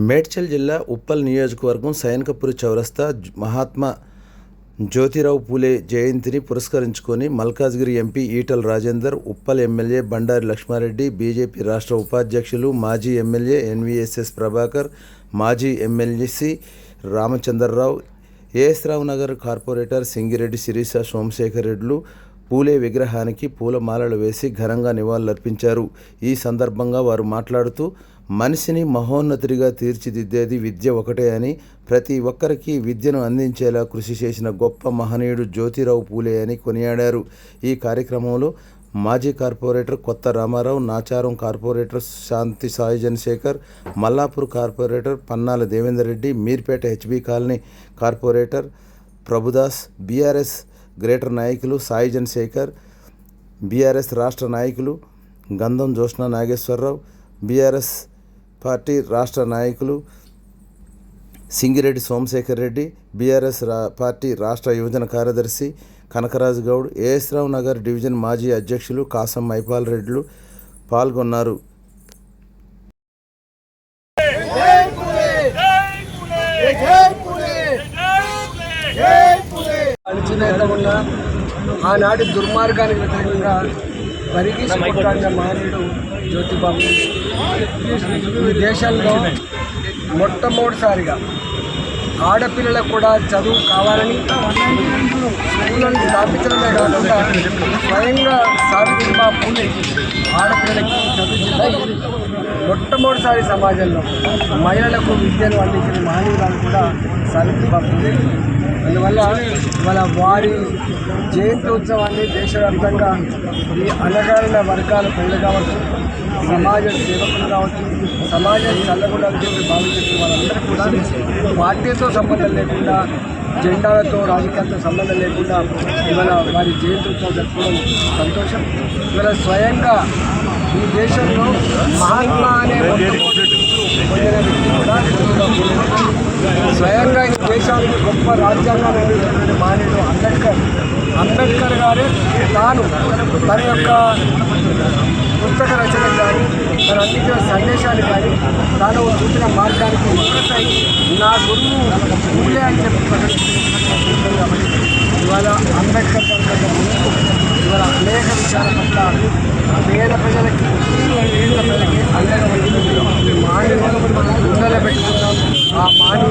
మేడ్చల్ జిల్లా ఉప్పల్ నియోజకవర్గం సైనికపురి చౌరస్తా మహాత్మా జ్యోతిరావు పూలే జయంతిని పురస్కరించుకొని Malkajgiri MP Etela Rajender Uppal MLA Bandari Lakshma Reddy BJP రాష్ట్ర ఉపాధ్యక్షులు మాజీ ఎమ్మెల్యే ఎన్వీఎస్ఎస్ ప్రభాకర్ మాజీ MLA C Ramachandra Rao AS Rao Nagar corporator Singireddy Sirisha Somashekhar రెడ్లు పూలే విగ్రహానికి పూలమాలలు వేసి ఘనంగా నివాళులర్పించారు. ఈ సందర్భంగా వారు మాట్లాడుతూ మనిషిని మహోన్నతుడిగా తీర్చిదిద్దేది విద్య ఒకటే అని ప్రతి ఒక్కరికి విద్యను అందించేలా కృషి చేసిన గొప్ప మహనీయుడు జ్యోతిరావు పూలే అని కొనియాడారు. ఈ కార్యక్రమంలో మాజీ corporator Kotha Ramarao Nacharam corporator Shanti Sai Janasekhar Mallapur corporator Pannala Devender Reddy Meerpet HB colony corporator Prabhudas BRS greater నాయకులు సాయి చంద్రశేఖర్ బీఆర్ఎస్ రాష్ట్ర నాయకులు గంధం జోష్న నాగేశ్వరరావు బీఆర్ఎస్ పార్టీ రాష్ట్ర నాయకులు సింగిరెడ్డి సోమశేఖర్ రెడ్డి బీఆర్ఎస్ రా పార్టీ రాష్ట్ర యువజన కార్యదర్శి కనకరాజు గౌడ్ ఏఎస్ రావు నగర్ డివిజన్ మాజీ అధ్యక్షులు కాసం మైపాల్ రెడ్డిలు పాల్గొన్నారు. ఆనాటి దుర్మార్గానికి వ్యతిరేకంగా పరిగీసి కొట్టాడిన మహనీయుడు జ్యోతిబాబు. ఈ దేశంలో మొట్టమొదటిసారిగా ఆడపిల్లలకు కూడా చదువు కావాలని స్కూళ్ళను స్థాపించడమే కాకుండా స్వయంగా సావిత్రిబా పూలే ఆడపిల్లలకి మొట్టమొదటిసారి సమాజంలో మహిళలకు విద్యను అందించిన మహనీయురాలు కూడా సావిత్రిబా పూలే అందువల్ల వాళ్ళ వారి జయంతి ఉత్సవాన్ని దేశవ్యాప్తంగా ఈ అనగారిన వర్గాల ప్రజలు కావచ్చు సమాజ సేవకులు కావచ్చు సమాజం చల్లకూడదు చెప్పి భావించిన వాళ్ళందరూ కూడా పార్టీతో సంబంధం లేకుండా జెండాలతో రాజకీయాలతో సంబంధం లేకుండా ఇవాళ వారి జయంతి ఉత్సవం జరుపుకోవడం సంతోషం. ఇవాళ స్వయంగా ఈ దేశంలో మహాత్మా అనే పొందిన వ్యక్తి కూడా. స్వయంగా ఈ దేశానికి గొప్ప రాజ్యాంగాన్ని అందించినటువంటి మానేడు అంబేద్కర్ అంబేద్కర్ గారే తాను తన యొక్క పుస్తక రచన కానీ తను అందించిన సందేశాన్ని కానీ తాను చూపిన మార్గానికి ఒక్కసారి నా గురువు పూలే అని చెప్పి ప్రకటించిన ఇవాళ అంబేద్కర్ గారి ముందు ఇవాళ అనేక విషయాల పట్ల పేద ప్రజలకి పేద ప్రజలకి అండగా ఉంటుంది మానవులు ముందర పెట్టుకున్నాం ఆ మానవుల